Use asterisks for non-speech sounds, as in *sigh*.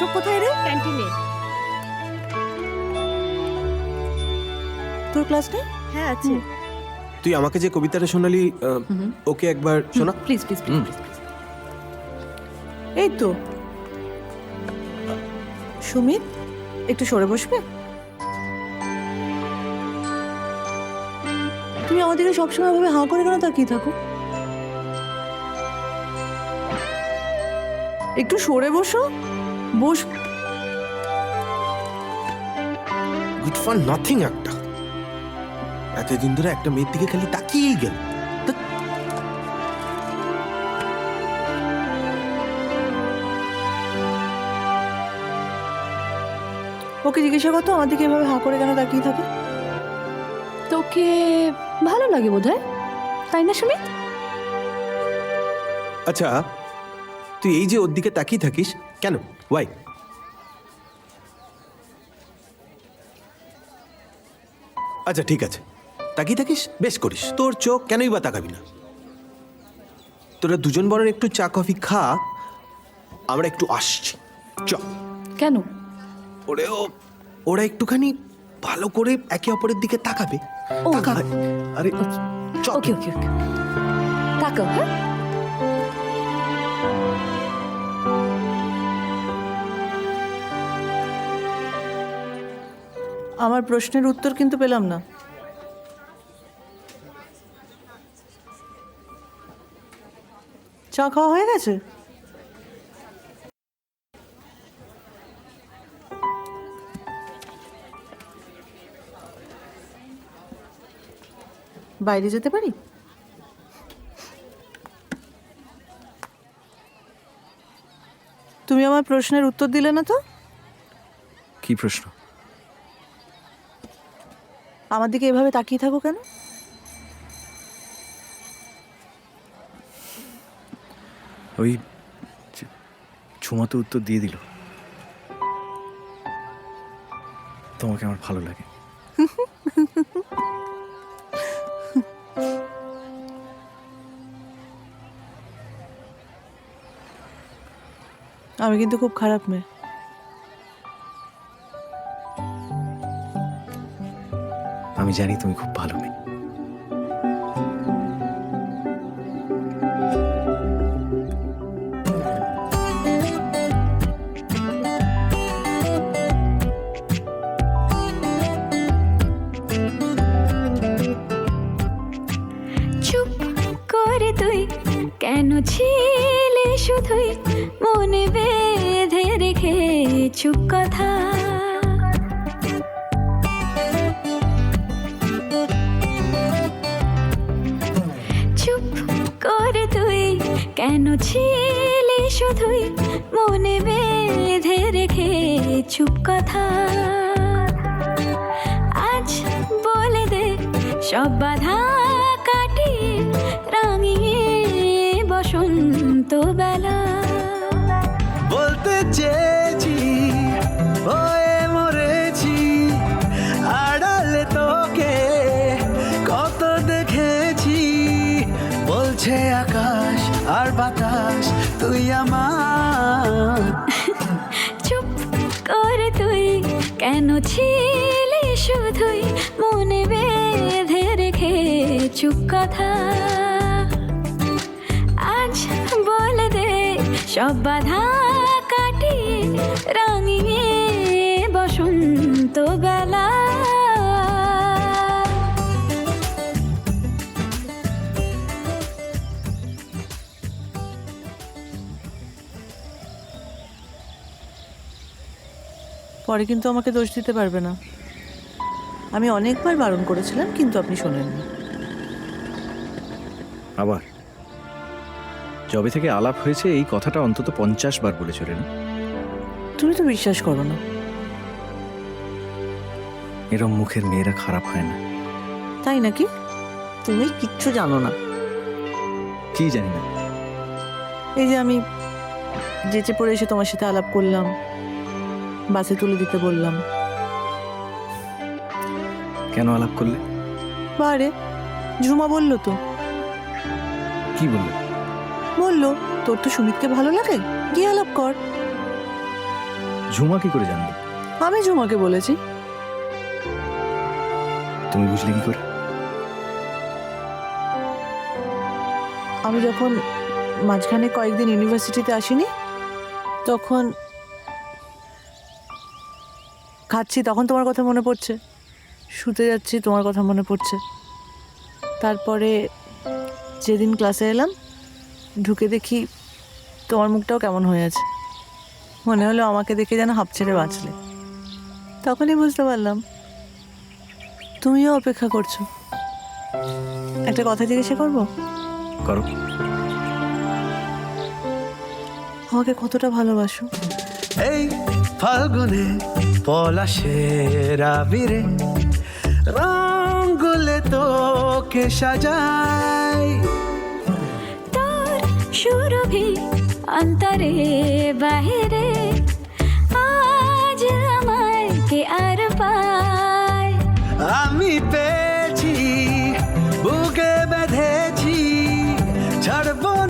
অশোক কোথায় রে? ক্যান্টিনে। তোর ক্লাস নেই? হ্যাঁ আছে। তুই আমাকে যে কবিতাটা শোনালি ওকে একবার শোনা। প্লিজ প্লিজ প্লিজ এই তো। সুমিত একটু সরে বসবে? তুমি আমাদেরকে সবসময় ভাবে হাঁ করে কেন তাকিয়ে থাকো? একটু সরে বসো। বস গুড ফর নাথিং একটা। এতদিন ধরে একটা মেয়ের দিকে খালি তাকিয়েই গেল। ওকে জিজ্ঞাসা করতো আমাদেরকে এভাবে হাঁ করে কেন তাকিয়ে থাকে? তোকে ভালো লাগে বোধহয় তাই না সুমিত? আচ্ছা তুই এই যে ওর দিকে তাকিয়ে থাকিস কেন? ওয়াই আচ্ছা ঠিক আছে। তাকিয়ে থাকিস? বেশ করিস। তোর চোখ কেনই বা তাকাবি না। তোরা দুজন বরং একটু চা কফি খা। আমরা একটু আসছি। চ। কেন? ওরে ওরা একটুখানি ভালো করে একে অপরের দিকে তাকাবে। ও। তাকা আরে চ। ওকে ওকে ওকে। তাকাও হ্যাঁ? আমার প্রশ্নের উত্তর কিন্তু পেলাম না। চা খাওয়া হয়ে গেছে? বাইরে যেতে পারি? তুমি আমার প্রশ্নের উত্তর দিলে না তো? কি প্রশ্ন? আমার দিকে এভাবে তাকিয়ে থাকো কেন? ওই চ- ঝুমা তো উত্তর দিয়ে দিল। তোমাকে আমার ভালো লাগে। আমি কিন্তু খুব খারাপ মেয়ে। আমি জানি তুমি খুব ভালো মেয়ে। কেন ছিলে শুধুই? মনে বেঁধে রেখে চুপ কথা। কেন ছিলে শুধুই মনে বেঁধে রেখে চুপ কথা? আজ বলে দে, সব বাধা কাটিয়ে রাঙিয়ে বসন্ত বেলা। বলতে চেয়েছি তুই আমার। *laughs* চুপ করে তুই কেন ছিলি শুধুই মনে বেঁধে রেখে? চুপ কথা। আজ বলে দে, সব বাধা কাটিয়ে রাঙিয়ে পরে কিন্তু আমাকে দোষ দিতে পারবে না। আমি অনেকবার বারণ করেছিলাম কিন্তু আপনি শোনেননি। আবার? যবে থেকে আলাপ হয়েছে এই কথাটা অন্তত পঞ্চাশ বার বলেছ রে না? তুমি তো বিশ্বাস করো না। এরম মুখের মেয়েরা খারাপ হয় না। তাই নাকি? তুমি কিচ্ছু জানো না। কি জানি না। এই যে আমি যেচে পড়ে এসে তোমার সাথে আলাপ করলাম। বাসে তুলে দিতে বললাম। কেন আলাপ করলে? বারে ঝুমা বলল তো। কি বললে? বলল তোর তো সুমিতকে ভালো লাগে গিয়ে আলাপ কর। ঝুমা কি করে জানবে আমি ঝুমাকে বলেছি। তুমি বুঝলে কি করে? আমি যখন মাঝখানে কয়েকদিন ইউনিভার্সিটিতে আসিনি তখন খাচ্ছি তখন তোমার কথা মনে পড়ছে। শুতে যাচ্ছি তোমার কথা মনে পড়ছে। তারপরে যেদিন ক্লাসে এলাম ঢুকে দেখি তোমার মুখটাও কেমন হয়ে আছে। মনে হলো আমাকে দেখে যেন হাঁপ ছেড়ে বাঁচলে। তখনই বুঝতে পারলাম তুমিও অপেক্ষা করছ। একটা কথা জিজ্ঞাসা করব? করো। আমাকে কতটা ভালোবাসো? এই ফাল্গুনে পলাশের আবিরে রঙ্গুলে তোকে সাজাই। তোর সুরভি অন্তরে বাহিরে